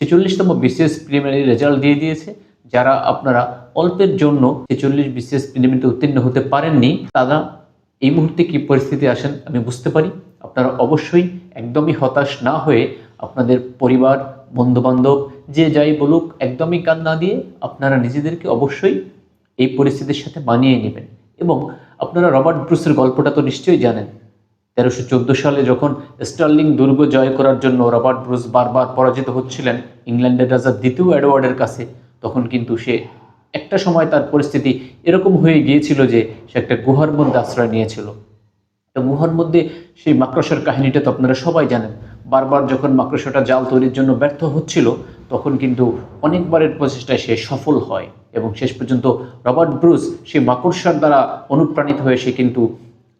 ছেচল্লিশতম BCS preliminary result দিয়ে দিয়েছে। যারা আপনারা অল্পের জন্য ছেচল্লিশ বিসিএস প্রিলিমিনারিতে উত্তীর্ণ হতে পারেননি, তারা এই মুহূর্তে কি পরিস্থিতি আসেন আমি বুঝতে পারি। আপনারা অবশ্যই একদমই হতাশ না হয়ে আপনাদের পরিবার, বন্ধুবান্ধব, যে যাই বলুক, একদমই কান না দিয়ে আপনারা নিজেদেরকে অবশ্যই এই পরিস্থিতির সাথে মানিয়ে নেবেন। এবং আপনারা রবার্ট ব্রুসের গল্পটা তো নিশ্চয়ই জানেন তেরোশো চোদ্দ সালে যখন স্টার্লিং দুর্গ জয় করার জন্য রবার্ট ব্রুস বারবার পরাজিত হচ্ছিলেন ইংল্যান্ডের রাজা দ্বিতীয় এডওয়ার্ডের কাছে, তখন কিন্তু সে একটা সময় তার পরিস্থিতি এরকম হয়ে গিয়েছিল যে সে একটা গুহার মধ্যে আশ্রয় নিয়েছিল। তো গুহার মধ্যে সেই মাকড়সার কাহিনীটা তো আপনারা সবাই জানেন। বারবার যখন মাকড়সাটা জাল তৈরির জন্য ব্যর্থ হচ্ছিল, তখন কিন্তু অনেকবারের প্রচেষ্টায় সে সফল হয় এবং শেষ পর্যন্ত রবার্ট ব্রুস সেই মাকড়সার দ্বারা অনুপ্রাণিত হয়ে সে কিন্তু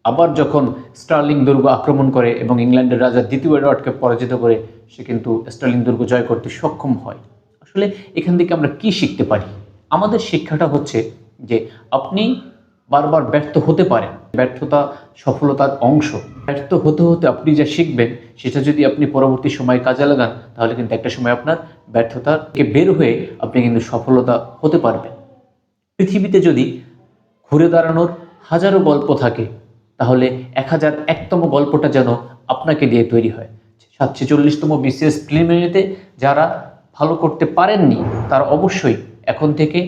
আবার যখন স্টার্লিং দুর্গ আক্রমণ করে এবং ইংল্যান্ডের রাজা দ্বিতীয় এডওয়ার্ডকে পরাজিত করে, সে কিন্তু স্টার্লিং দুর্গ জয় করতে সক্ষম হয়। আসলে এখান থেকে আমরা কি শিখতে পারি? আমাদের শিক্ষাটা হচ্ছে যে আপনি বারবার ব্যর্থ হতে পারেন। ব্যর্থতা সফলতার অংশ। ব্যর্থ হতে হতে আপনি যা শিখবেন, সেটা যদি আপনি পরবর্তী সময়ে কাজে লাগান, তাহলে কিন্তু একটা সময় আপনার ব্যর্থতা থেকে বের হয়ে আপনি কিন্তু সফলতা হতে পারবেন। পৃথিবীতে যদি ঘুরে দাঁড়ানোর হাজারো গল্প থাকে তাহলে এক হাজার একতম গল্পটা যেন আপনাকে দিয়ে তৈরি হয়। সাতশো চল্লিশতম বিসিএস প্রিলিমিনারিতে যারা ভালো করতে পারেননি, তারা অবশ্যই এখন থেকে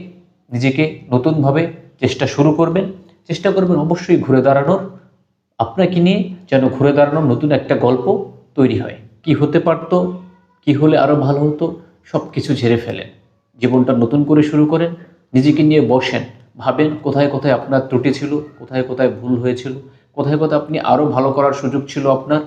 নিজেকে নতুনভাবে চেষ্টা শুরু করবেন। চেষ্টা করবেন অবশ্যই ঘুরে দাঁড়ানোর। আপনাকে নিয়ে যেন ঘুরে দাঁড়ানোর নতুন একটা গল্প তৈরি হয়। কি হতে পারতো, কি হলে আরও ভালো হতো সব কিছু ঝেড়ে ফেলেন। জীবনটা নতুন করে শুরু করেন। নিজেকে নিয়ে বসেন। ভাবেন কোথায় কোথায় আপনার ত্রুটি ছিল, কোথায় কোথায় ভুল হয়েছিল। কোথায় কোথায় আপনি আরও ভালো করার সুযোগ ছিল আপনার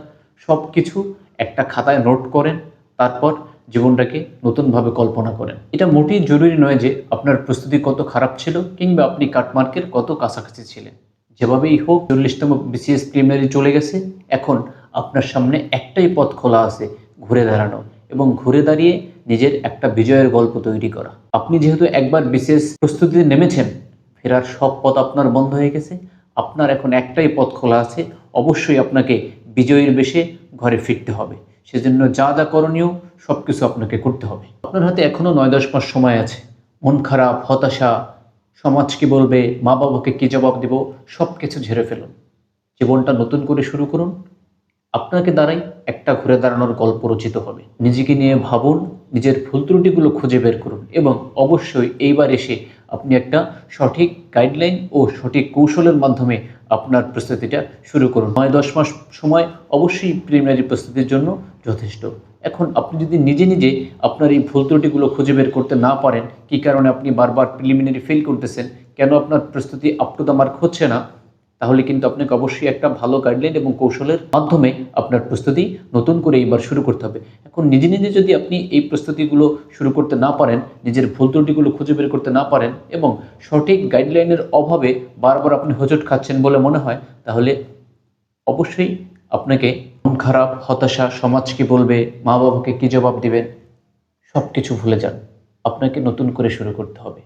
সব কিছু একটা খাতায় নোট করেন, তারপর জীবনটাকে নতুনভাবে কল্পনা করেন। এটা মোটেই জরুরি নয় যে আপনার প্রস্তুতি কত খারাপ ছিল কিংবা আপনি কাটমার্কের কত কাছাকাছি ছিলেন। যেভাবেই হোক, চল্লিশতম বিসিএস প্রিমিয়ারি চলে গেছে, এখন আপনার সামনে একটাই পথ খোলা আছে, ঘুরে দাঁড়ানো এবং ঘুরে দাঁড়িয়ে নিজের একটা বিজয়ের গল্প তৈরি করা। আপনি যেহেতু একবার বিশেষ প্রস্তুতিতে নেমেছেন, ফেরার সব পথ আপনার বন্ধ হয়ে গেছে আপনার এখন একটাই পথ খোলা আছে, অবশ্যই আপনাকে বিজয়ীর বেশে ঘরে ফিরতে হবে। সেজন্য যা যা করণীয় সব কিছু আপনাকে করতে হবে। আপনার হাতে এখনও নয় দশ মাস সময় আছে। মন খারাপ, হতাশা, সমাজ কি বলবে মা বাবাকে কী জবাব দেব সব কিছু ঝেড়ে ফেলুন। জীবনটা নতুন করে শুরু করুন। আপনাকে দ্বারাই একটা ঘুরে দাঁড়ানোর গল্প রচিত হবে। নিজেকে নিয়ে ভাবুন, নিজের ভুল ত্রুটিগুলো খুঁজে বের করুন এবং অবশ্যই এইবার এসে আপনি একটা সঠিক গাইডলাইন ও সঠিক কৌশলের মাধ্যমে আপনার প্রস্তুতিটা শুরু করুন। নয়, দশ মাস সময় অবশ্যই প্রিলিমিনারি প্রস্তুতির জন্য যথেষ্ট। এখন আপনি যদি নিজে নিজে আপনার এই ভুল ত্রুটিগুলো খুঁজে বের করতে না পারেন, কি কারণে আপনি বারবার প্রিলিমিনারি ফেল করতেছেন, কেন আপনার প্রস্তুতি আপ টু দ্য মার্ক হচ্ছে না তাহলে কিন্তু আপনাকে অবশ্যই একটা ভালো গাইডলাইন এবং কৌশলের মাধ্যমে আপনার প্রস্তুতি নতুন করে এইবার শুরু করতে হবে। এখন নিজে নিজে যদি আপনি এই প্রস্তুতিগুলো শুরু করতে না পারেন, নিজের ভুল ত্রুটিগুলো খুঁজে বের করতে না পারেন এবং সঠিক গাইডলাইনের অভাবে বারবার আপনি হোঁচট খাচ্ছেন বলে মনে হয়, তাহলে অবশ্যই আপনাকে মন খারাপ, হতাশা, সমাজ কি বলবে মা বাবাকে কী জবাব দিবেন সব কিছু ভুলে যান। আপনাকে নতুন করে শুরু করতে হবে।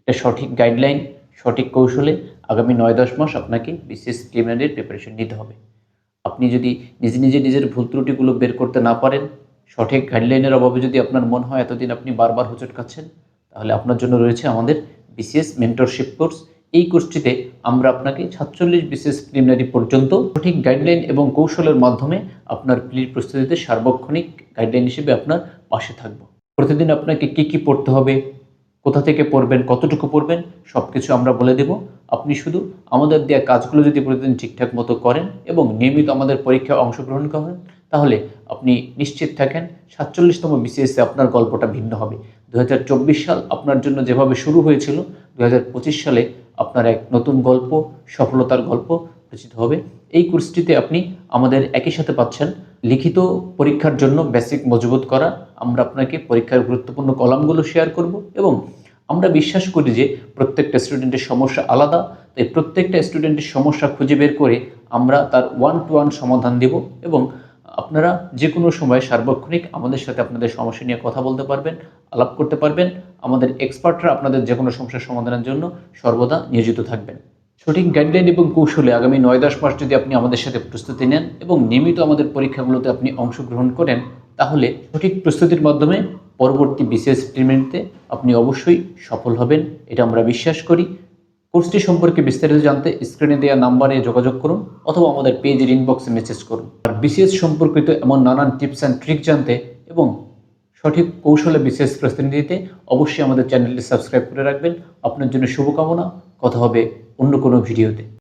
এটা সঠিক গাইডলাইন সঠিক কৌশলে আগামী নয় দশ মাস আপনাকে বিশেষ প্রিলিমিনারির প্রিপারেশন নিতে হবে। আপনি যদি নিজে নিজে নিজের ভুল ত্রুটিগুলো বের করতে না পারেন, সঠিক গাইডলাইনের অভাবে যদি আপনার মনে হয় এতদিন আপনি বারবার হোঁচট খাচ্ছেন, তাহলে আপনার জন্য রয়েছে আমাদের বিসিএস মেন্টরশিপ কোর্স এই কোর্সটিতে আমরা আপনাকে সাতচল্লিশ বিসিএস প্রিলিমিনারি পর্যন্ত সঠিক গাইডলাইন এবং কৌশলের মাধ্যমে আপনার প্রিলির প্রস্তুতিতে সার্বক্ষণিক গাইডলাইন হিসেবে আপনার পাশে থাকব। প্রতিদিন আপনাকে কি কি পড়তে হবে কোথা থেকে পড়বেন, কতটুকু পড়বেন সব কিছু আমরা বলে দেব। আপনি শুধু আমাদের দেওয়া কাজগুলো যদি প্রতিদিন ঠিকঠাক মতো করেন এবং নিয়মিত আমাদের পরীক্ষায় অংশগ্রহণ করেন, তাহলে আপনি নিশ্চিত থাকেন সাতচল্লিশতম বিসিএসে আপনার গল্পটা ভিন্ন হবে। দু হাজার চব্বিশ সাল আপনার জন্য যেভাবে শুরু হয়েছিল দু হাজার পঁচিশ সালে আপনার এক নতুন গল্প, সফলতার গল্প রচিত হবে। এই কোর্সটিতে আপনি আমাদের একই সাথে পাচ্ছেন লিখিত পরীক্ষার জন্য বেসিক মজবুত করা আমরা আপনাকে পরীক্ষার গুরুত্বপূর্ণ কলামগুলো শেয়ার করব এবং আমরা বিশ্বাস করি যে প্রত্যেকটা স্টুডেন্টের সমস্যা আলাদা, তাই প্রত্যেকটা স্টুডেন্টের সমস্যা খুঁজে বের করে আমরা তার ওয়ান টু ওয়ান সমাধান দেব এবং আপনারা যে কোনো সময় সার্বক্ষণিক আমাদের সাথে আপনাদের সমস্যা নিয়ে কথা বলতে পারবেন, আলাপ করতে পারবেন। আমাদের এক্সপার্টরা আপনাদের যে কোনো সমস্যার সমাধানের জন্য সর্বদা নিয়োজিত থাকবেন। সঠিক গাইডলাইন এবং কৌশলে আগামী নয় দশ মাস যদি আপনি আমাদের সাথে প্রস্তুতি নেন এবং নিয়মিত আমাদের পরীক্ষাগুলোতে আপনি অংশগ্রহণ করেন তাহলে সঠিক প্রস্তুতির মাধ্যমে পরবর্তী বিসিএস প্রিলিমিনারিতে আপনি অবশ্যই সফল হবেন, এটা আমরা বিশ্বাস করি। কোর্সটি সম্পর্কে বিস্তারিত জানতে স্ক্রিনে দেওয়া নাম্বারে যোগাযোগ করুন অথবা আমাদের পেজের ইনবক্সে মেসেজ করুন। আর বিসিএস সম্পর্কিত এমন নানান টিপস অ্যান্ড ট্রিক জানতে এবং সঠিক কৌশলে বিশেষ প্রস্তুতি দিতে অবশ্যই আমাদের চ্যানেলটি সাবস্ক্রাইব করে রাখবেন। আপনার জন্য শুভকামনা। কথা হবে অন্য কোনো ভিডিওতে